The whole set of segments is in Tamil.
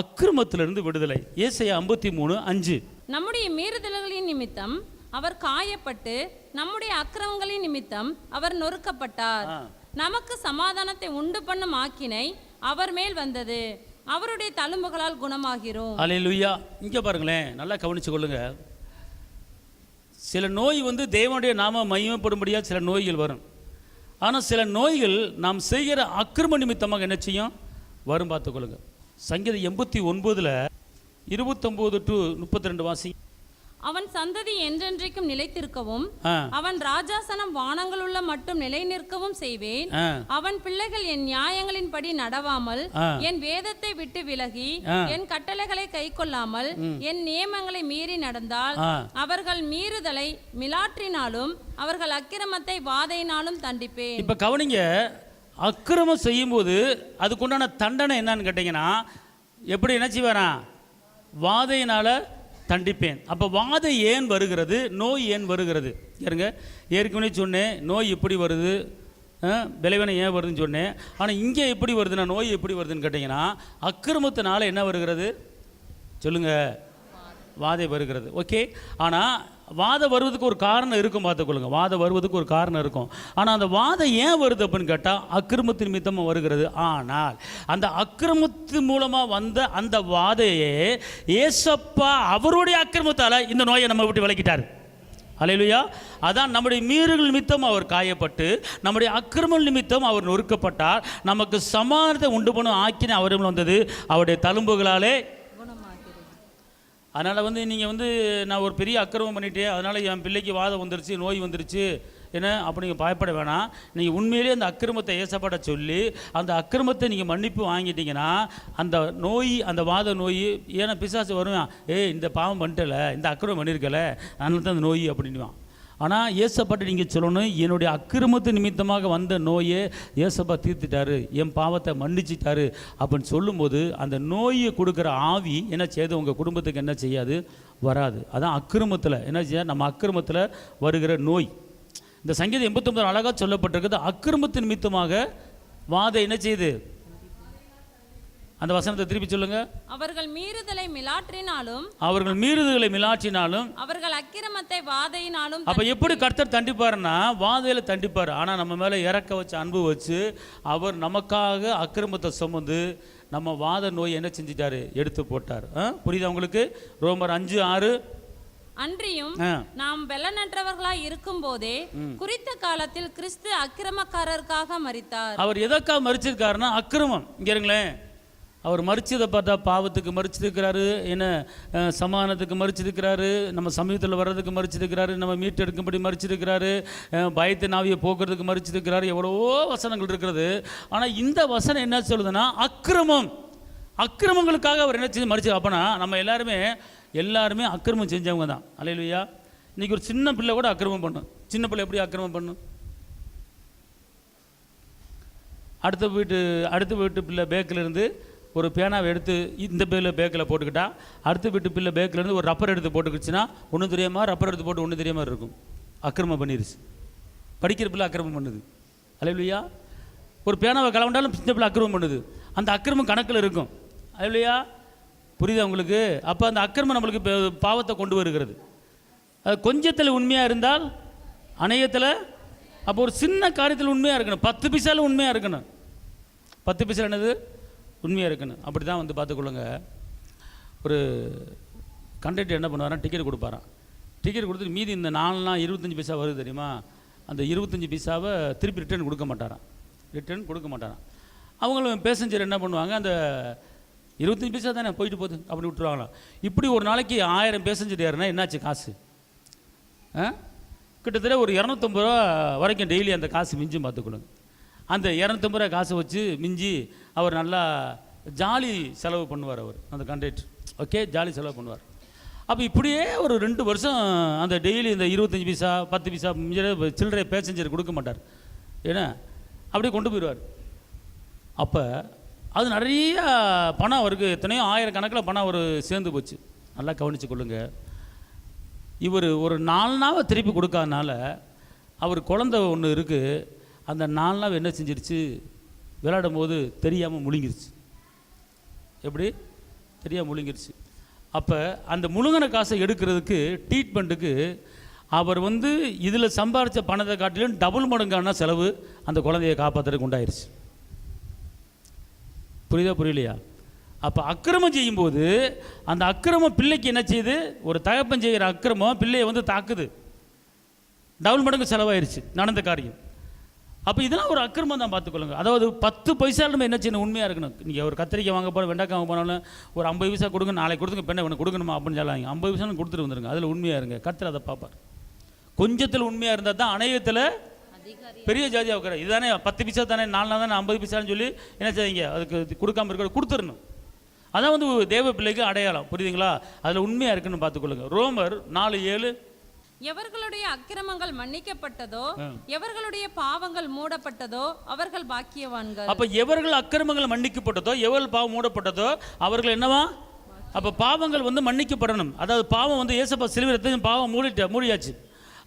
அக்கிரமத்திலிருந்து விடுதலை. ஏசையா ஐம்பத்தி மூணு அஞ்சு. நம்முடைய மீறுதல்களின் நிமித்தம் அவர் காயப்பட்டு நம்முடைய அக்கிரமங்களின் நிமித்தம் அவர் நொறுக்கப்பட்டார். நமக்கு சமாதானத்தை உண்டு பண்ணும் ஆக்கினை அவர் மேல் வந்தது. அவருடைய தழும்புகளால் குணமாகிறோம். அலையிலுயா இங்கே பாருங்களேன் நல்லா கவனிச்சு கொள்ளுங்க சில நோய் வந்து தேவனுடைய நாம மையப்படும்படியாக சில நோய்கள் வரும். ஆனால் சில நோய்கள் நாம் செய்கிற அக்கிரம நிமித்தமாக என்ன செய்யும்? வரும் பார்த்துக்கொள்ளுங்க. சங்கீதம் எண்பத்தி ஒன்பதில் இருபத்தொம்போது டு முப்பத்தி ரெண்டு வாசி அவன் சந்ததி என்றென்றைக்கும் நிலைத்திருக்கவும் அவன் ராஜாசனம் வானங்களுள்ள மட்டும் நிலை நிற்கவும் செய்வேன் அவன் பிள்ளைகள் என் நியாயங்களின்படி நடவாமல் ஆ. என் வேதத்தை விட்டு விலகி. என் கட்டளைகளை கைக்கொள்ளாமல் என் நியமங்களை மீறி நடந்தால் அவர்கள் மீறுதலை மிலாற்றினாலும் அவர்கள் அக்கிரமத்தை வாதையினாலும் தண்டிப்பேன். இப்போ கவனிங்க அக்கிரமம் செய்யும்போது அதுக்குண்டான தண்டனை என்னன்னு கேட்டிங்கன்னா எப்படி என்ன செய்வாராம் வாதையினால் தண்டிப்பேன். அப்போ வாதை ஏன் வருகிறது? நோய் ஏன் வருகிறது? இருங்க ஏற்கனவே சொன்னேன் நோய் எப்படி வருது? அஹ், விளைவினை ஏன் வருதுன்னு சொன்னேன். ஆனால் இங்கே எப்படி வருதுன்னா நோய் எப்படி வருதுன்னு கேட்டிங்கன்னா அக்கிரமத்தினால என்ன வருகிறது? சொல்லுங்கள் வாதை வருகிறது. ஓகே? ஆனால் வாதம் வருவதுக்கு ஒரு காரணம் இருக்கும் பார்த்துக்கொள்ளுங்க. வாதம் வருவதுக்கு ஒரு காரணம் இருக்கும். ஆனால் அந்த வாதம் ஏன் வருது அப்படின்னு கேட்டால் அக்கிரமத்தின் நிமித்தமாக வருகிறது. ஆனால் அந்த அக்கிரமத்து மூலமாக வந்த அந்த வாதையே ஏசப்பா அவருடைய அக்கிரமத்தால் இந்த நோயை நம்ம விட்டு விளக்கிட்டார் அலையிலுயா அதான் நம்முடைய மீறுகள் நிமித்தம் அவர் காயப்பட்டு நம்முடைய அக்கிரம நிமித்தம் அவர் நொறுக்கப்பட்டார். நமக்கு சமாதானத்தை உண்டு பண்ணும் ஆக்கின அவரும் வந்தது அவருடைய தழும்புகளாலே அதனால் வந்து நீங்கள் வந்து நான் ஒரு பெரிய அக்கிரமம் பண்ணிட்டேன் அதனால் என் பிள்ளைக்கு வாதம் வந்துருச்சு நோய் வந்துருச்சு என்ன? அப்போ நீங்கள் பயப்பட வேணாம். நீங்கள் உண்மையிலேயே அந்த அக்கிரமத்தை ஏசப்பட சொல்லி அந்த அக்கிரமத்தை நீங்கள் மன்னிப்பு வாங்கிட்டீங்கன்னா அந்த நோய் அந்த வாத நோய் ஏன்னா பிசாசு வருவான் ஏய் இந்த பாவம் பண்ணிட்டல இந்த அக்கிரமம் பண்ணியிருக்கல அதனால தான் அந்த நோய் அப்படின்வான் ஆனால் ஏசப்பாட்டு நீங்கள் சொல்லணும் என்னுடைய அக்கிரமத்து நிமித்தமாக வந்த நோயை ஏசப்பா தீர்த்துட்டாரு என் பாவத்தை மன்னிச்சிட்டாரு அப்படின்னு சொல்லும்போது அந்த நோயை கொடுக்குற ஆவி என்ன செய்யுது? உங்கள் குடும்பத்துக்கு என்ன செய்யாது? வராது. அதான் அக்கிரமத்தில். என்ன செய்ய? நம்ம அக்கிரமத்தில் வருகிற நோய். இந்த சங்கீதம் எண்பத்தொம்பது அழகாக சொல்லப்பட்டிருக்குது அக்கிரமத்து நிமித்தமாக வாதை என்ன செய்யுது? அந்த வசனத்தை திருப்பி சொல்லுங்க. அவர்கள் மீறுதலை மிலாற்றினாலும் அவர்கள் மீறுதல்களை மிலாற்றினாலும் அவர்கள் அக்கிரமத்தை வாதையினாலும் அப்போ எப்படி கர்த்தர் தண்டிப்பாருன்னா வாதையில் தண்டிப்பார். ஆனால் நம்ம மேலே இறக்க வச்சு அன்பு வச்சு அவர் நமக்காக அக்கிரமத்தை சுமந்து நம்ம வாத நோய் என்ன செஞ்சிட்டாரு? எடுத்து போட்டார்? புரியுதா உங்களுக்கு? ரோமர் அஞ்சு ஆறு. அன்றியும் நாம் வெள்ளநற்றவர்களாய் இருக்கும் போதே குறித்த காலத்தில் கிறிஸ்து அக்கிரமக்காரருக்காக மரித்தார். அவர் எதற்காக மறிச்சிருக்காருன்னா அக்கிரமம். இங்கே இருங்களேன். அவர் மறிச்சதை பார்த்தா பாவத்துக்கு மறிச்சிருக்கிறாரு என்ன சமானத்துக்கு மறிச்சிருக்கிறாரு நம்ம சமயத்தில் வர்றதுக்கு மறிச்சிருக்கிறாரு நம்ம மீட்டெடுக்கும்படி மறிச்சிருக்கிறாரு பயத்தை நாவியை போக்குறதுக்கு மறிச்சிருக்கிறாரு எவ்வளவோ வசனங்கள் இருக்கிறது. ஆனால் இந்த வசனம் என்ன சொல்லுதுன்னா அக்கிரமம். அக்கிரமங்களுக்காக அவர் என்ன செஞ்சு மறிச்சு அப்போனா நம்ம எல்லாருமே எல்லாருமே அக்கிரமம் செஞ்சவங்க தான். அலையிலையா இன்னைக்கு ஒரு சின்ன பிள்ளை கூட அக்கிரமம் பண்ணும். சின்ன பிள்ளை எப்படி அக்கிரமம் பண்ணும்? அடுத்த வீட்டு அடுத்த வீட்டு பிள்ளை பேக்கில் இருந்து ஒரு பேனாவை எடுத்து இந்த பிள்ளை பேக்கில் போட்டுக்கிட்டா அடுத்த வீட்டு பிள்ளை பேக்கில் இருந்து ஒரு ரப்பர் எடுத்து போட்டுக்கிச்சுன்னா ஒன்றும் தெரியாமல் ரப்பர் எடுத்து போட்டு ஒன்றும் தெரியாமல் இருக்கும். அக்கிரமம் பண்ணிருச்சு. படிக்கிற பிள்ளை அக்கிரமம் பண்ணுது. அலையிலையா ஒரு பேனாவை கலவண்டாலும் சின்ன பிள்ளை அக்கிரமம் பண்ணுது. அந்த அக்கிரமம் கணக்கில் இருக்கும். அலையிலையா புரியுது உங்களுக்கு? அப்போ அந்த அக்கிரமம் நம்மளுக்கு பாவத்தை கொண்டு வருகிறது. அது கொஞ்சத்தில் உண்மையாக இருந்தால் அநேகத்தில் அப்போ ஒரு சின்ன காரியத்தில் உண்மையாக இருக்கணும். பத்து பைசாலும் உண்மையாக இருக்கணும். பத்து பைசா என்னது? உண்மையாக இருக்கணும் அப்படி தான் வந்து பார்த்துக்கொள்ளுங்க. ஒரு கண்டக்டர் என்ன பண்ணுவாராம் டிக்கெட் கொடுப்பாராம். டிக்கெட் கொடுத்துட்டு மீதி இந்த நாலுலாம் இருபத்தஞ்சி பைசா வருது தெரியுமா? அந்த இருபத்தஞ்சி பைசாவை திருப்பி ரிட்டர்ன் கொடுக்க மாட்டாராம். ரிட்டர்ன் கொடுக்க மாட்டாராம். அவங்களும் பேசஞ்சர் என்ன பண்ணுவாங்க அந்த இருபத்தஞ்சி பைசா தானே போயிட்டு போகுது அப்படி விட்டுருவாங்களாம் இப்படி ஒரு நாளைக்கு ஆயிரம் பேசஞ்சர் ஏறுனா என்னாச்சு காசு? ஆ? கிட்டத்தட்ட ஒரு இரநூத்தம்பது ரூபா வரைக்கும் டெய்லி அந்த காசு மிஞ்சும் பார்த்துக்கொள்ளுங்க. அந்த இரநூத்தம்பது ரூபா காசு வச்சு மிஞ்சி அவர் நல்லா ஜாலி செலவு பண்ணுவார் அவர் அந்த கண்டக்டர் ஓகே ஜாலி செலவு பண்ணுவார். அப்போ இப்படியே ஒரு ரெண்டு வருஷம் அந்த டெய்லி இந்த இருபத்தஞ்சி பைசா பத்து பைசா சில்லறை பேசஞ்சர் கொடுக்க மாட்டார். ஏன்னா அப்படியே கொண்டு போயிடுவார். அப்போ அது நிறைய பணம் அவருக்கு எத்தனையோ ஆயிரக்கணக்கில் பணம் அவர் சேர்ந்து போச்சு. நல்லா கவனித்து கொள்ளுங்க. இவர் ஒரு நாலு நாவை திருப்பி கொடுக்காதனால அவர் குழந்தை ஒன்று இருக்குது அந்த நாலு என்ன செஞ்சிருச்சு? விளையாடும் போது தெரியாமல் முழுங்கிருச்சு. எப்படி? தெரியாமல் முழுங்கிருச்சு. அப்போ அந்த முழுங்கின காசை எடுக்கிறதுக்கு ட்ரீட்மெண்ட்டுக்கு அவர் வந்து இதில் சம்பாரித்த பணத்தை காட்டிலும் டபுள் மடங்கான செலவு அந்த குழந்தையை காப்பாற்றுறதுக்கு உண்டாயிருச்சு. புரியுதா புரியலையா? அப்போ அக்கிரமம் செய்யும்போது அந்த அக்கிரமம் பிள்ளைக்கு என்ன செய்யுது? ஒரு தகப்பன் செய்கிற அக்கிரமம் பிள்ளையை வந்து தாக்குது. டபுள் மடங்கு செலவாயிருச்சு நடந்த காரியம். அப்போ இதெல்லாம் ஒரு அக்கிரமம் தான் பார்த்துக்கொள்ளுங்க. அதாவது பத்து பைசா நம்ம என்ன செய்யணும்? உண்மையாக இருக்கணும். நீங்கள் ஒரு கத்திரிக்காய் வாங்க போகிற வெண்டைக்காய் வாங்க போனாலும் ஒரு ஐம்பது பைசா கொடுங்க நாளைக்கு கொடுத்துங்க பெண்ணை உனக்கு கொடுக்கணுமா அப்படின்னு சொல்லாங்க ஐம்பது பைசா கொடுத்துட்டு வந்துருங்க. அதில் உண்மையாக இருங்க. கத்திர அதை பார்ப்பார். கொஞ்சத்தில் உண்மையாக இருந்தால் தான் அணையத்தில் பெரிய ஜாதியாக உட்கார. இதுதானே பத்து பைசா தானே நாலு நாள் தானே ஐம்பது பைசான்னு சொல்லி என்ன செய்வீங்க அதுக்கு கொடுக்காம இருக்க கொடுத்துடணும். அதான் வந்து தேவ பிள்ளைக்கு அடையாளம். புரியுதுங்களா? அதில் உண்மையாக இருக்குன்னு பார்த்துக்கொள்ளுங்க. ரோமர் நாலு ஏழு எவர்களுடைய அக்கிரமங்கள் மன்னிக்கப்பட்டதோ எவர்களுடைய பாவங்கள் மூடப்பட்டதோ அவர்கள் பாக்கியவான்கள். அப்ப எவர்கள் அக்கிரமங்கள் மன்னிக்கப்பட்டதோ எவர்கள் பாவம் மூடப்பட்டதோ அவர்கள் என்னவா? அப்ப பாவங்கள் வந்து மன்னிக்கப்படணும். அதாவது பாவம் வந்து ஏசப்பா சிலுவையில் பாவம் மூடிட்ட மூடியாச்சு.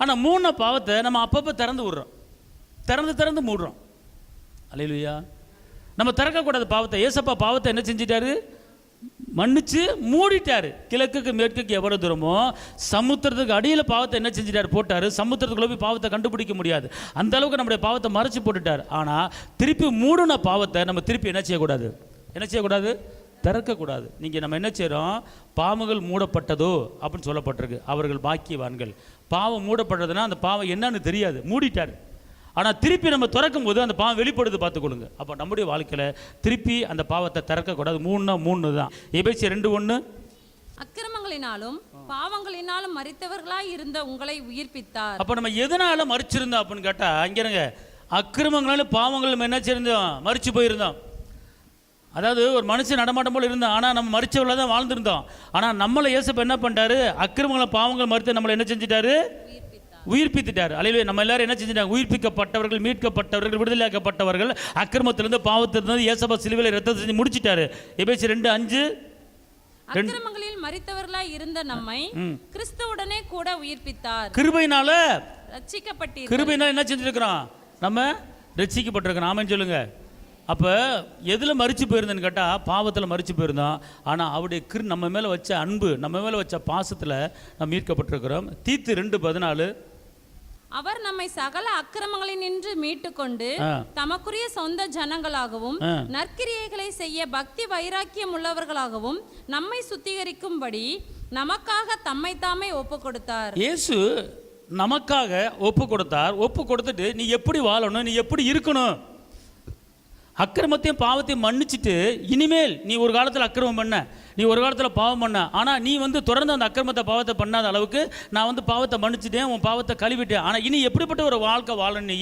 ஆனா மூணு பாவத்தை நம்ம அப்பப்போ திறந்து விடுறோம். திறந்து திறந்து மூடுறோம். அலையிலுயா நம்ம திறக்கக்கூடாது பாவத்தை ஏசப்பா பாவத்தை என்ன செஞ்சிட்டாரு? மன்னிச்சு மூடிட்டாரு. கிழக்குக்கு மேற்குக்கு எவ்வளோ தூரமோ சமுத்திரத்துக்கு அடியில் பாவத்தை என்ன செஞ்சிட்டார்? போட்டாரு. சமுத்திரத்துக்குள்ள போய் பாவத்தை கண்டுபிடிக்க முடியாது. அந்த அளவுக்கு நம்முடைய பாவத்தை மறைச்சு போட்டுட்டார். ஆனா திருப்பி மூடின பாவத்தை நம்ம திருப்பி என்ன செய்யக்கூடாது? என்ன செய்யக்கூடாது? திறக்கக்கூடாது. நீங்கள் நம்ம என்ன செய்கிறோம் பாவங்கள் மூடப்பட்டதோ அப்படின்னு சொல்லப்பட்டிருக்கு. அவர்கள் பாக்கியவான்கள். பாவம் மூடப்பட்டதுன்னா அந்த பாவம் என்னன்னு தெரியாது. மூடிட்டார். ஆனால் திருப்பி நம்ம திறக்கும் போது அந்த பாவம் வெளிப்படுது பார்த்துக்கொள்ளுங்க. அப்போ நம்முடைய வாழ்க்கையில் திருப்பி அந்த பாவத்தை திறக்கக்கூடாது. மூணுனா மூணு தான். எபேசி ரெண்டு ஒன்று அக்கிரமங்களினாலும் பாவங்களினாலும் மரித்தவர்களாய் இருந்த உங்களை உயிர்ப்பித்தார். அப்போ நம்ம எதனால மறிச்சிருந்தோம் அப்படின்னு கேட்டால் அங்கேருங்க அக்கிரமங்களாலும் பாவங்களும் என்ன செய்யிருந்தோம் மறிச்சு போயிருந்தோம். அதாவது ஒரு மனுஷன் நடமாட்டம் போல இருந்தோம் ஆனால் நம்ம மறிச்சவர்கள தான் வாழ்ந்திருந்தோம். ஆனால் நம்மளை இயேசப்ப என்ன பண்ணிட்டாரு? அக்கிரமங்களை பாவங்கள் மறுத்து நம்மளை என்ன செஞ்சிட்டாரு? உயிர்ப்பித்துட்டார். அலையிலே நம்ம எல்லாரும் என்ன செஞ்சிட்டாங்க? உயிர்ப்பிக்கப்பட்டவர்கள் மீட்கப்பட்டவர்கள் விடுதலையாக்கப்பட்டவர்கள் அக்கிரமத்திலிருந்து பாவத்திலிருந்து இயேசப்பா சிலுவையில் ரத்தத்தை செஞ்சு முடிச்சிட்டாரு. எபேசி ரெண்டு அஞ்சு. அக்கிரமங்களில் மரித்தவர்களாய் இருந்த நம்மை கிறிஸ்துவுடனே கூட உயிர்ப்பித்தார். கிருபையினால ரட்சிக்கப்பட்டீர் கிருபையினால என்ன செஞ்சிருக்கிறோம்? நம்ம ரட்சிக்கப்பட்டிருக்கிறோம். ஆமென்னு சொல்லுங்க. அப்போ எதில் மறிச்சு போயிருந்தேன்னு கேட்டால் பாவத்தில் மறிச்சு போயிருந்தோம். ஆனால் அவருடைய கிரு நம்ம மேலே வச்ச அன்பு நம்ம மேலே வச்ச பாசத்தில் நம்ம மீட்கப்பட்டிருக்கிறோம். தீத்து ரெண்டு பதினாலு. அவர் நம்மை சகல அக்கிரமங்களில் நின்று மீட்டுக்கொண்டு. தமக்குரிய சொந்த ஜனங்களாகவும். நற்கிரியைகளை செய்ய பக்தி வைராக்கியம் உள்ளவர்களாகவும் நம்மை சுத்திகரிக்கும்படி நமக்காக தம்மை தாமே ஒப்பு கொடுத்தார். இயேசு நமக்காக ஒப்பு கொடுத்தார். ஒப்பு கொடுத்துட்டு நீ எப்படி வாழணும்? நீ எப்படி இருக்கணும்? அக்கிரமத்தையும் பாவத்தையும் மன்னிச்சிட்டு இனிமேல் நீ ஒரு காலத்தில் அக்கிரமம் பண்ண. நீ ஒரு காலத்தில் பாவம் பண்ண. ஆனால் நீ வந்து தொடர்ந்து அந்த அக்கிரமத்தை பாவத்தை பண்ணாத அளவுக்கு நான் வந்து பாவத்தை மன்னிச்சிட்டேன் உன் பாவத்தை கழுவிட்டேன். ஆனால் இனி எப்படிப்பட்ட ஒரு வாழ்க்கை வாழ நீ?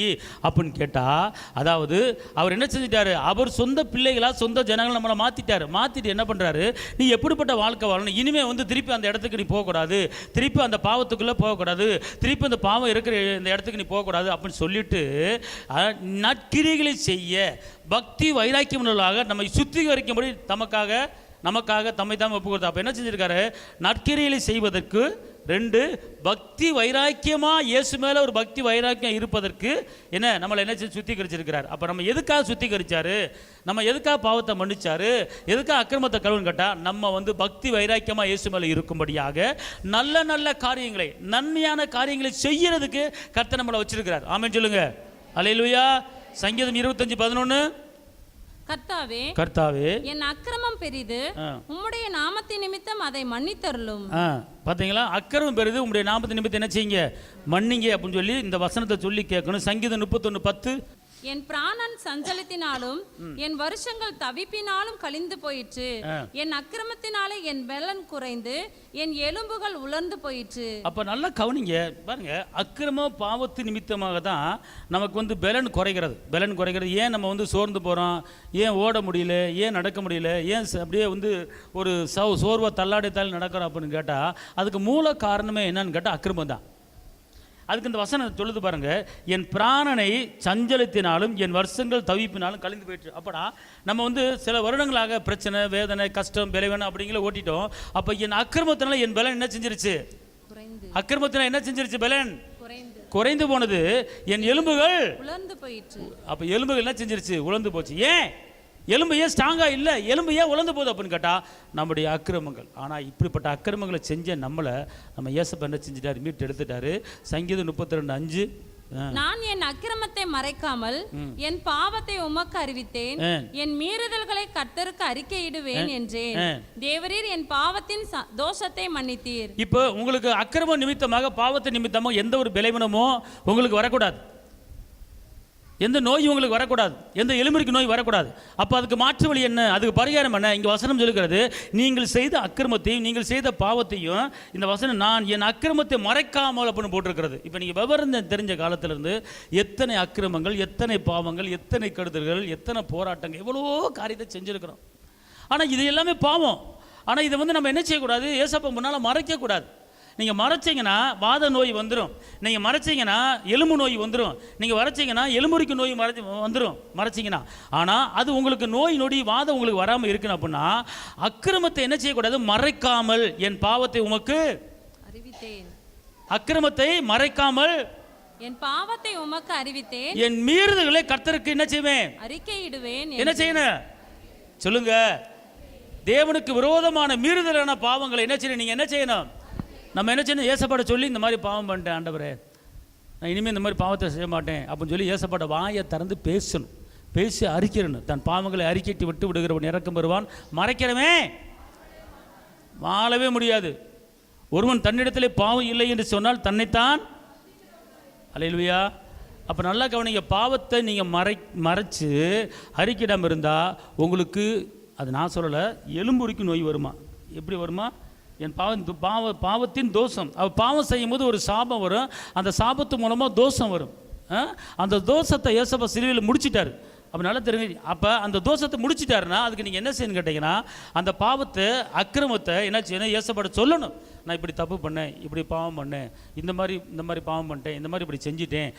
அப்படின்னு கேட்டால் அதாவது அவர் என்ன செஞ்சிட்டாரு? அவர் சொந்த பிள்ளைகளாக சொந்த ஜனங்களை நம்மளை மாற்றிட்டாரு மாற்றிட்டு என்ன பண்ணுறாரு நீ எப்படிப்பட்ட வாழ்க்கை வாழணும்? இனிமே வந்து திருப்பி அந்த இடத்துக்கு நீ போகக்கூடாது. திருப்பி அந்த பாவத்துக்குள்ளே போகக்கூடாது. திருப்பி அந்த பாவம் இருக்கிற இந்த இடத்துக்கு நீ போகக்கூடாது அப்படின்னு சொல்லிட்டு நற்கிரிகளை செய்ய பக்தி வைராக்கியம் உள்ளவர்களாக நம்மை சுத்திகரிக்கும்படி தமக்காக நமக்காக தம்மை தான் ஒப்பு கொடுத்தா அப்போ என்ன செஞ்சிருக்காரு? நற்கிரிகளை செய்வதற்கு ரெண்டு பக்தி வைராக்கியமாக இயேசு மேலே ஒரு பக்தி வைராக்கியம் இருப்பதற்கு என்ன? நம்மளை என்ன செஞ்சு சுத்திகரிச்சிருக்கிறார். அப்போ நம்ம எதுக்காக சுத்திகரிச்சாரு? நம்ம எதுக்காக பாவத்தை மன்னிச்சாரு? எதுக்காக அக்கிரமத்தை கழுவுன்னு கேட்டால் நம்ம வந்து பக்தி வைராக்கியமாக இயேசு மேலே இருக்கும்படியாக நல்ல நல்ல காரியங்களை நன்மையான காரியங்களை செய்யறதுக்கு கர்த்தர் நம்மளை வச்சிருக்கிறார். ஆமென் சொல்லுங்க. அலையிலுயா சங்கீதம் இருபத்தஞ்சி பதினொன்று கர்த்தாவே கர்த்தாவே என் அக்கிரமம் பெரிது. உம்முடைய நாமத்தின் நிமித்தம் அதை மன்னித்தருளும். பார்த்தீங்களா அக்கறம் பெறுது உங்களுடைய நாமத்து நிமித்தம் என்ன செய்யுங்க? மன்னிங்க அப்படின்னு சொல்லி இந்த வசனத்தை சொல்லி கேட்கணும். சங்கீதம் முப்பத்தொன்று பத்து. என் பிராணன் சஞ்சலத்தினாலும் என் வருஷங்கள் தவிப்பினாலும் கழிந்து போயிற்று. என் அக்கிரமத்தினாலே என் பலன் குறைந்து என் எலும்புகள் உலர்ந்து போயிற்று. அப்போ நல்லா கவனிங்க. பாருங்க அக்கிரம பாவத்து நிமித்தமாக தான் நமக்கு வந்து பலன் குறைகிறது. பலன் குறைகிறது. ஏன் நம்ம வந்து சோர்ந்து போகிறோம் ஏன் ஓட முடியல? ஏன் நடக்க முடியல? ஏன் அப்படியே வந்து ஒரு சோ சோர்வை தள்ளாடி தள்ளி நடக்கிறோம் அப்படின்னு கேட்டால் அதுக்கு மூல காரணமே என்னன்னு கேட்டால் அக்கிரமம் தான். அதுக்கு இந்த வசனம் சொல்லுது பாருங்க என் பிராணனை சஞ்சலத்தினாலும் என் வருஷங்கள் தவிப்பினாலும் கழிந்து போயிட்டு அப்படா நம்ம வந்து சில வருடங்களாக பிரச்சனை வேதனை கஷ்டம் விளைவனை அப்படிங்கிற ஓட்டிட்டோம். அப்போ என் அக்கிரமத்தினால என் பலன் என்ன செஞ்சிருச்சு? அக்கிரமத்தினால என்ன செஞ்சிருச்சு பலன்? குறைந்து. குறைந்து போனது. என் எலும்புகள்? உலர்ந்து போயிற்று. அப்போ எலும்புகள் என்ன செஞ்சிருச்சு? உலர்ந்து போச்சு. ஏன்? எலும்பு ஏன் ஸ்ட்ராங்காக இல்லை எலும்பு ஏன் உலர்ந்து போகுது அப்படின்னு கேட்டால் நம்முடைய அக்கிரமங்கள். ஆனால் இப்படிப்பட்ட அக்கிரமங்களை செஞ்ச நம்மளை நம்ம ஏசப்ப என்ன செஞ்சிட்டாரு? மீட்டு எடுத்துட்டாரு. சங்கீதம் முப்பத்தி ரெண்டு அஞ்சு. நான் என் அக்கிரமத்தை மறைக்காமல் என் பாவத்தை உமக்கு அறிவித்தேன். என் மீறுதல்களை கர்த்தருக்கு அறிக்கையிடுவேன் என்றேன். தேவரீர் என் பாவத்தின் தோஷத்தை மன்னித்தீர். இப்போ உங்களுக்கு அக்கிரம நிமித்தமாக பாவத்தை நிமித்தமாக எந்த ஒரு பலவீனமோ உங்களுக்கு வரக்கூடாது. எந்த நோயும் உங்களுக்கு வரக்கூடாது. எந்த எலும்பிற்கு நோய் வரக்கூடாது. அப்போ அதுக்கு மாற்று வழி என்ன? அதுக்கு பரிகாரம் என்ன? இங்கே வசனம் சொல்லுகிறது நீங்கள் செய்த அக்கிரமத்தையும் நீங்கள் செய்த பாவத்தையும் இந்த வசனம் நான் என் அக்கிரமத்தை மறைக்காமல் அப்படின்னு போட்டிருக்கிறது. இப்போ நீங்கள் விவரம் தெரிஞ்ச காலத்திலிருந்து எத்தனை அக்கிரமங்கள் எத்தனை பாவங்கள் எத்தனை கெடுதல்கள் எத்தனை போராட்டங்கள் எவ்வளோ காரியத்தை செஞ்சுருக்கிறோம். ஆனால் இது எல்லாமே பாவம். ஆனால் இதை வந்து நம்ம என்ன செய்யக்கூடாது? ஏசப்ப முன்னால் மறைக்கக்கூடாது. நீங்கள் மறைச்சிங்கன்னா வாத நோய் வந்துடும் நீங்கள் மறைச்சிங்கன்னா எலும்பு நோய் வந்துடும் நீங்கள் மறைச்சிங்கன்னா எலும்புரிக்கு நோய் மறைச்சி வந்துடும் மறைச்சிங்கன்னா. ஆனால் அது உங்களுக்கு நோய் நொடி வாதம் உங்களுக்கு வராமல் இருக்கணும் அப்படின்னா அக்கிரமத்தை என்ன செய்யக்கூடாது? மறைக்காமல் என் பாவத்தை உமக்கு அறிவித்தேன். அக்கிரமத்தை மறைக்காமல் என் பாவத்தை உமக்கு அறிவித்தேன். என் மீறுதல்களை கர்த்தருக்கு என்ன செய்வேன்? அறிக்கையிடுவேன் என்ன செய்யணும்? சொல்லுங்க. தேவனுக்கு விரோதமான மீறுதலான பாவங்களை என்ன செய்யணும்? நீங்க என்ன செய்யணும்? நம்ம என்ன செய்யணும்? ஏசப்பாட சொல்லி இந்த மாதிரி பாவம் பண்ணிட்டேன் ஆண்டவரே. நான் இனிமேல் இந்த மாதிரி பாவத்தை செய்ய மாட்டேன் அப்படின்னு சொல்லி ஏசப்பாட வாயை திறந்து பேசணும். பேசி அறிக்கிறணும் தன் பாவங்களை அறிக்கிட்டு விட்டு விடுகிறவன் இறக்கம் வருவான் மறைக்கிறவே வாழவே முடியாது. ஒருவன் தன்னிடத்திலே பாவம் இல்லை என்று சொன்னால் தன்னைத்தான் அலையிலுயா. அப்போ நல்லா கவனிங்க பாவத்தை நீங்கள் மறை மறைச்சு அறிக்கிடாம இருந்தால் உங்களுக்கு அது நான் சொல்லலை எலும்புரிக்கு நோய் வருமா? எப்படி வருமா? என் பாவம் பாவ பாவத்தின் தோஷம். அவள் பாவம் செய்யும்போது ஒரு சாபம் வரும். அந்த சாபத்து மூலமாக தோஷம் வரும். ஆ? அந்த தோஷத்தை ஏசப்பா சிலுவையில் முடிச்சிட்டாரு. அப்போ நல்லா தெரிஞ்சு அப்போ அந்த தோஷத்தை முடிச்சிட்டாருன்னா அதுக்கு நீங்கள் என்ன செய்யணும் கேட்டிங்கன்னா அந்த பாவத்தை அக்கிரமத்தை என்ன செய்யணும் ஏசப்பட சொல்லணும். நான் இப்படி தப்பு பண்ணேன் இப்படி பாவம் பண்ணேன் இந்த மாதிரி இந்த மாதிரி பாவம் பண்ணிட்டேன் இந்த மாதிரி இப்படி செஞ்சிட்டேன்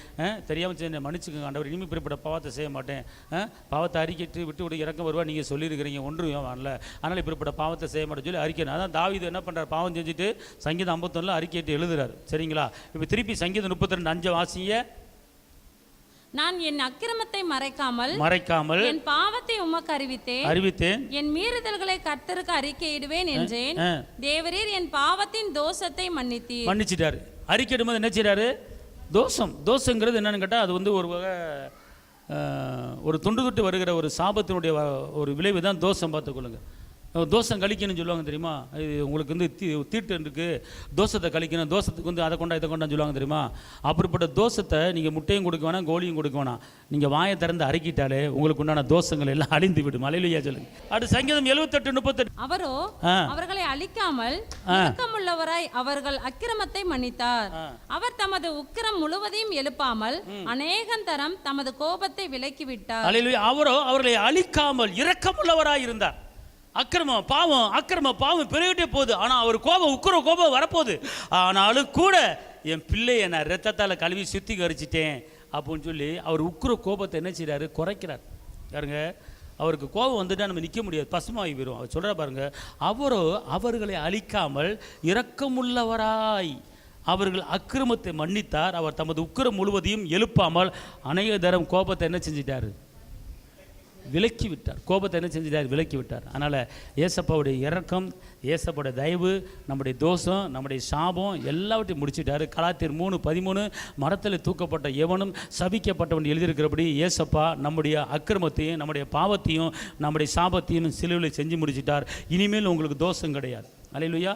தெரியாமல் செஞ்சேன் மன்னிச்சுக்கோங்க ஆண்டவர் இனிமேல் இப்படிப்பட்ட பாவத்தை செய்ய மாட்டேன் பாவத்தை அறிக்கிட்டு விட்டு விட்டு இறக்கம் வருவா நீங்கள் சொல்லியிருக்கிறீங்க ஒன்றும் வரல. அதனால் இப்படிப்பட்ட பாவத்தை செய்ய மாட்டேன்னு சொல்லி அறிக்கணும் அதான் தாவிது என்ன பண்ணுறார் பாவம் செஞ்சுட்டு சங்கீதம் ஐம்பத்தொன்னில் அறிக்கையிட்டு எழுதுறாரு. சரிங்களா? இப்போ திருப்பி சங்கீதம் முப்பத்தி ரெண்டு அஞ்சு வாசிங்க. நான் என் அக்கிரமத்தை மறைக்காமல் மறைக்காமல் என் பாவத்தை உமக்கு அறிவித்தேன். அறிவித்தேன். என் மீறுதல்களை கர்த்தருக்கு அறிக்கையிடுவேன் என்றேன். தேவரீர் என் பாவத்தின் தோஷத்தை மன்னித்தீர். மன்னிச்சிட்டாரு. அறிக்கையிடும் போது என்ன செய்றாரு? தோஷம். தோஷங்கிறது என்னன்னு கேட்டால் அது வந்து ஒரு வகை ஒரு துண்டு துட்டு வருகிற ஒரு சாபத்தினுடைய ஒரு விளைவு தான் தோஷம் பார்த்துக்கொள்ளுங்க. தோஷம் கழிக்கணும்னு சொல்லுவாங்க தெரியுமா? இது உங்களுக்கு வந்து தீ தீட்டு இருக்கு. தோஷத்தை கழிக்கணும். தோஷத்துக்கு வந்து அதை கொண்டா இதை கொண்டான்னு சொல்லுவாங்க தெரியுமா? அப்படிப்பட்ட தோஷத்தை நீங்கள் முட்டையும் கொடுக்க வேணாம் கோழியும் கொடுக்க வேணாம். நீங்கள் வாயை திறந்து அறிக்கிட்டாலே உங்களுக்கு உண்டான தோஷங்கள் எல்லாம் அழிந்து விடும். அலையிலையா சொல்லுங்க. அடுத்து சங்கீதம் எழுபத்தெட்டு முப்பத்தெட்டு. அவரோ. அவர்களை அழிக்காமல் இரக்கமுள்ளவராய் அவர்கள் அக்கிரமத்தை மன்னித்தார். அவர் தமது உக்கிரம் முழுவதையும் எழுப்பாமல் அநேகந்தரம் தமது கோபத்தை விலக்கிவிட்டார். அவரோ அவர்களை அழிக்காமல் இரக்கமுள்ளவராய் இருந்தார். அக்கிரமம் பாவம் அக்கிரமம் பாவம் பெருகிட்டே போகுது. ஆனால் அவர் கோபம் உக்கிர கோபம் வரப்போகுது. ஆனாலும் கூட என் பிள்ளையை நான் ரத்தத்தால் கழுவி சுத்திகரிச்சிட்டேன் அப்படின்னு சொல்லி அவர் உக்கிர கோபத்தை என்ன செய்கிறாரு குறைக்கிறார். பாருங்க அவருக்கு கோபம் வந்துட்டால் நம்ம நிற்க முடியாது. பசுமாகி போயிடும் அவர் சொல்கிற பாருங்க அவரோ அவர்களை அழிக்காமல் இரக்கமுள்ளவராய் அவர்கள் அக்கிரமத்தை மன்னித்தார். அவர் தமது உக்கிரம் முழுவதையும் எழுப்பாமல் அநேக தரம் கோபத்தை என்ன செஞ்சிட்டாரு? விலக்கி விட்டார் கோபத்தை என்ன செஞ்சிட்டார்? விலக்கி விட்டார் அதனால் ஏசப்பாவுடைய இறக்கம் ஏசப்பாவுடைய தயவு நம்முடைய தோஷம் நம்முடைய சாபம் எல்லாவற்றையும் முடிச்சிட்டார். கலாத்தியர் மூணு பதிமூணு மரத்தில் தூக்கப்பட்ட எவனும் சபிக்கப்பட்டவன் எழுதியிருக்கிறபடி ஏசப்பா நம்முடைய அக்கிரமத்தையும் நம்முடைய பாவத்தையும் நம்முடைய சாபத்தையும் சிலுவையில் செஞ்சு முடிச்சிட்டார். இனிமேல் உங்களுக்கு தோஷம் கிடையாது. அலையிலுயா.